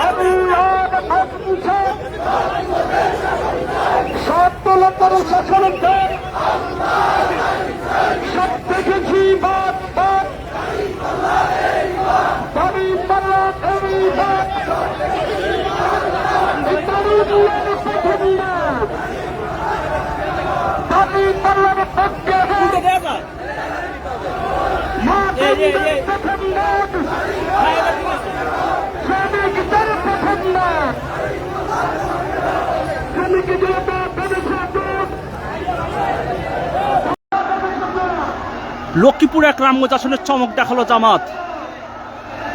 আমি আর থাকছে সত্যলতার শাসনকে সব দেখেছি বাদ বাদ দাবি পাল্লা দাবি বাদ দাবি পাল্লার পক্ষে শ্রমিকদের লক্ষ্মীপুর এক রামগঞ্জ আসনের চমক দেখাল জামাত।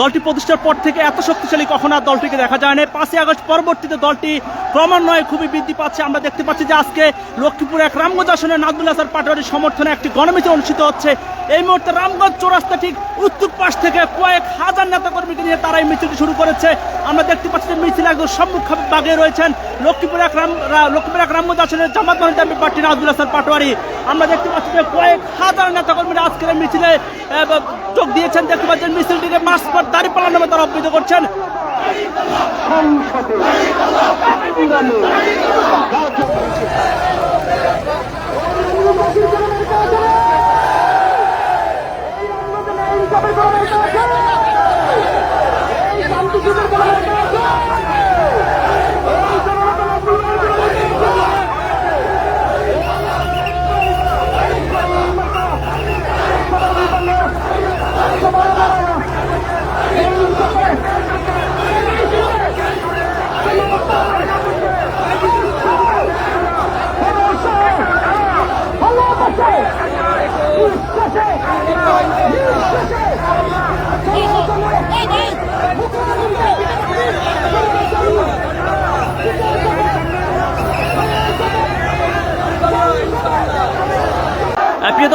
দলটি প্রতিষ্ঠার পর থেকে এত শক্তিশালী কখনো আর দলটিকে দেখা যায় না। পাঁচই আগস্ট পরবর্তীতে দলটি ক্রমান্বয়ে খুবই বৃদ্ধি পাচ্ছে। আমরা দেখতে পাচ্ছি যে আজকে লক্ষ্মীপুর এক রামগঞ্জ আসনে নাজমুল হাসান পাটোয়ারির সমর্থনে একটি গণমিছিল অনুষ্ঠিত হচ্ছে। এই মুহূর্তে রামগঞ্জ চৌরাস্তা ঠিক উত্তর পাশ থেকে কয়েক হাজার নেতা কর্মীকে নিয়ে তারা এই মিছিলটি শুরু করেছে। আমরা দেখতে পাচ্ছি যে মিছিল একদম সম্মুখ ভাগে রয়েছেন লক্ষ্মীপুর এক রাম লক্ষ্মীপুর এক রামগঞ্জ আসনের জামাত মনিটামি পার্টি নাজমুল হাসান পাটোয়ারি। আমরা দেখতে পাচ্ছি যে কয়েক হাজার নেতা কর্মীরা আজকের মিছিলে যোগ দিয়েছেন। দেখতে পাচ্ছেন মিছিলটিকে মাস পর দাঁড়িয়ে পালার নামে তারা অবহিত করছেন। সংসদে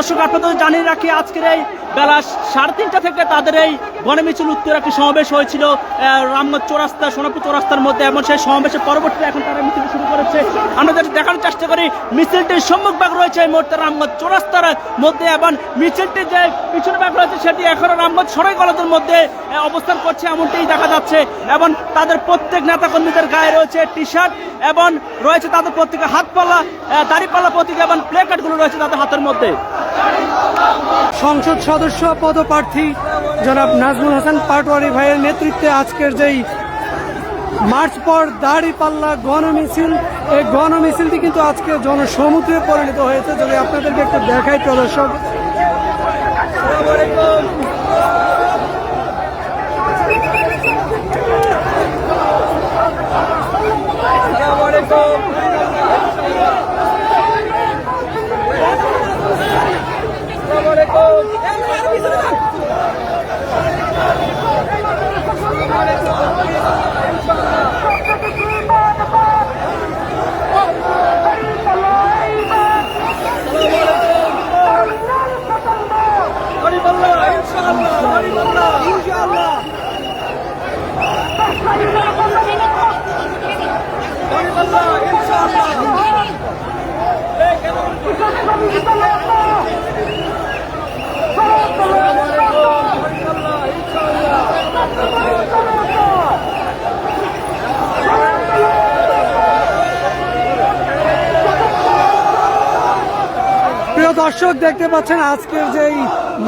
দর্শক আপনাদের জানিয়ে রাখি আজকের এই বেলা সাড়ে তিনটা থেকে তাদের এই গণমিছিল উত্তর একটি সমাবেশ হয়েছিল রামগঞ্জ চৌরাস্তা, সোনাপুর চৌরাস্তার মধ্যে এবং সেই সমাবেশের পরবর্তীতে এখন তারা মিছিল শুরু করেছে। আমরা যেটা দেখানোর চেষ্টা করি, মিছিলটির সম্মুখ ভাগ রয়েছে এই মুহূর্তে রামগঞ্জ চৌরাস্তার মধ্যে এবং মিছিলটির যে পিছনে ভাগ রয়েছে সেটি এখনও রামগঞ্জ সরাই কলেজের মধ্যে অবস্থান করছে এমনটাই দেখা যাচ্ছে। এবং তাদের প্রত্যেক নেতাকর্মীদের গায়ে রয়েছে টি শার্ট এবং রয়েছে তাদের প্রত্যেকের হাতপাল্লা দাড়িপাল্লা প্রতীক এবং প্লে কার্ডগুলো রয়েছে তাদের হাতের মধ্যে। সংসদ সদস্য পদপ্রার্থী জনাব নাজমুল হাসান পাটওয়ারি ভাইয়ের নেতৃত্বে আজকের যেই মার্চ পর দাড়ি পাল্লা গণমিছিল, এই গণমিছিলটি কিন্তু আজকে জনসমুদ্রে পরিণত হয়েছে। যদি আপনাদেরকে একটু দেখাই, প্রদর্শক দর্শক, দেখতে পাচ্ছেন আজকের যেই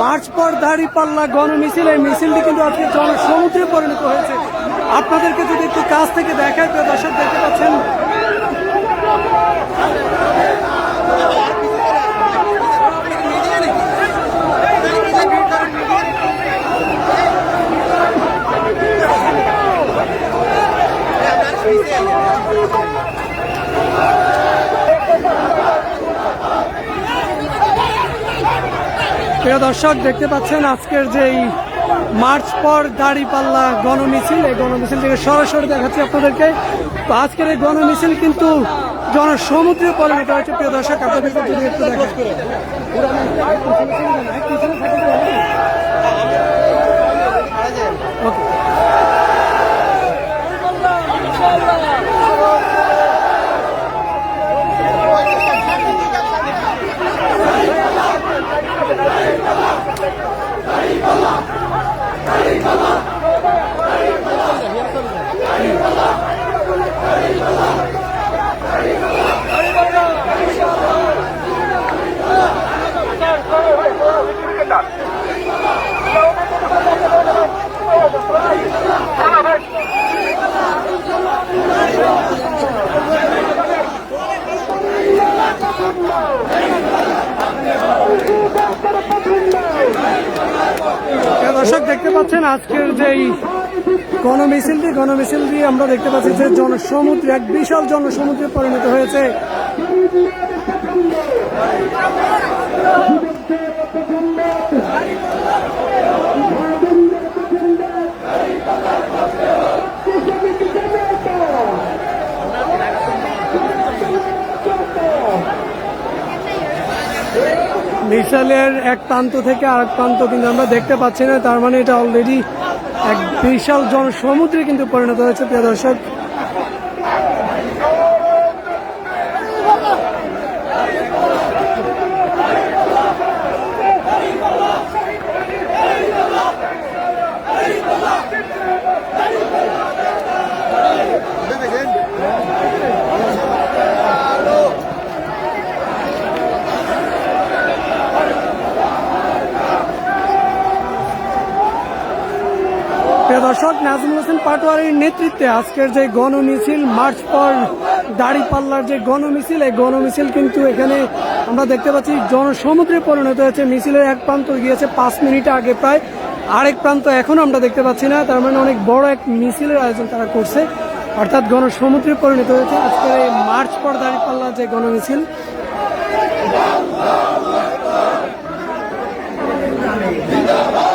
মার্চ পর দাড়ি পাল্লা গণমিছিল এই মিছিলটি কিন্তু আজকে জনসমুদ্রে পরিণত হয়েছে। আপনাদেরকে যদি একটু কাছ থেকে দেখায়, প্রিয় দর্শক, দেখতে পাচ্ছেন। প্রিয় দর্শক, দেখতে পাচ্ছেন আজকের যেই মার্চ পর দাঁড়িপাল্লা গণমিছিল। এই গণমিছিল থেকে সরাসরি দেখাচ্ছি আপনাদেরকে। আজকের এই গণমিছিল কিন্তু জনসমুদ্রে পরিণত হয়েছে। প্রিয় দর্শক, আপনাদেরকে যদি একটু দেখাই ওকে দাড়ি পাল্লা পাচ্ছেন আজকের যেই গণমিছিলটি গণমিছিলটি আমরা দেখতে পাচ্ছি যে জনসমুদ্রে এক বিশাল জনসমুদ্রে পরিণত হয়েছে। মিসাইলের এক প্রান্ত থেকে আরেক প্রান্ত কিন্তু আমরা দেখতে পাচ্ছি না। তার মানে এটা অলরেডি এক বিশাল জনসমুদ্রে কিন্তু পরিণত হয়েছে, প্রিয় দর্শক। দর্শক, নাজমুল হোসেন পাটোয়ারির নেতৃত্বে আজকের যে গণমিছিল, মার্চ পর দাড়িপাল্লার যে গণমিছিল, এই গণমিছিল কিন্তু এখানে আমরা দেখতে পাচ্ছি জনসমুদ্রে পরিণত হয়েছে। মিছিলের এক প্রান্ত গিয়েছে পাঁচ মিনিট আগে প্রায়, আরেক প্রান্ত এখনও আমরা দেখতে পাচ্ছি না। তার মানে অনেক বড় এক মিছিলের আয়োজন তারা করছে। অর্থাৎ গণসমুদ্রে পরিণত হয়েছে আজকের এই মার্চ পর দাড়িপাল্লার যে গণমিছিল। আল্লাহর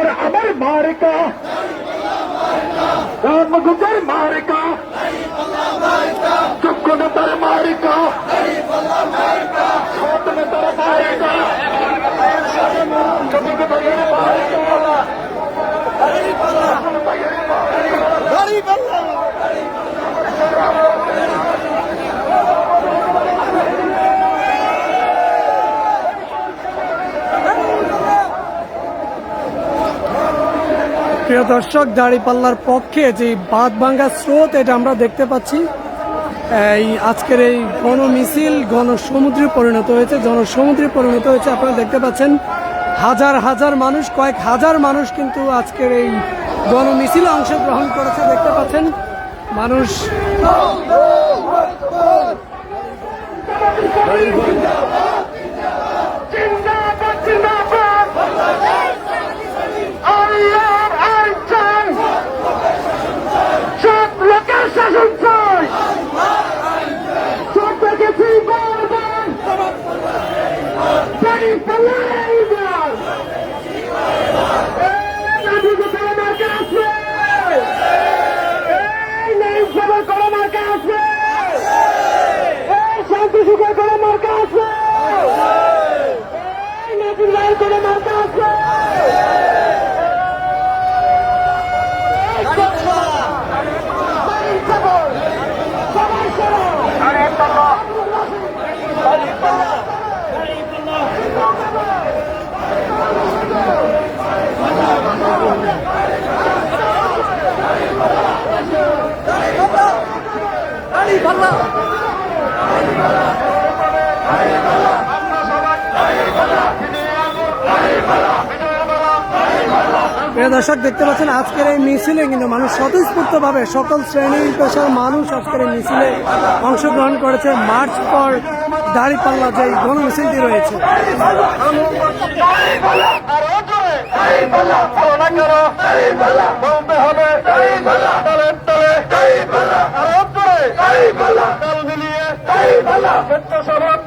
पर अमर मार का राम गुजर मार का चुपको न मार का छोट न तर প্রিয় দর্শক, দাড়িপাল্লার পক্ষে যে বাদ ভাঙ্গা স্রোত, এটা আমরা দেখতে পাচ্ছি। এই আজকের এই গণমিছিল গণসমুদ্রে পরিণত হয়েছে জনসমুদ্রে পরিণত হয়েছে। আপনারা দেখতে পাচ্ছেন, হাজার হাজার মানুষ, কয়েক হাজার মানুষ কিন্তু আজকের এই গণমিছিলে অংশগ্রহণ করেছে। দেখতে পাচ্ছেন, মানুষ জিন্দাবাদ জিন্দাবাদ আল্লাহর আইন চাই সব লোকের শাসন চাই সব দেখেছি বারবার বাড়ি পালাই যান এই নাটক আমার কাছে এই নেই সবার করা আমার কাছে এই শান্তি সুখের করা আমার কাছে এই নতুন লাল করে আমার কাছে সবাই সরো আরে প্রিয় দর্শক দেখতে পাচ্ছেন আজকের এই মিছিলে কিন্তু মানুষ স্বতঃস্ফূর্ত ভাবে সকল শ্রেণি পেশার মানুষ আজকের এই মিছিলে অংশগ্রহণ করেছে। মার্চ পর দাড়িপাল্লা যে গণমিছিলটি রয়েছে। আরও বম্বে হবে তলে তলে আরও জোরে তাল মিলিয়ে সত্য সবক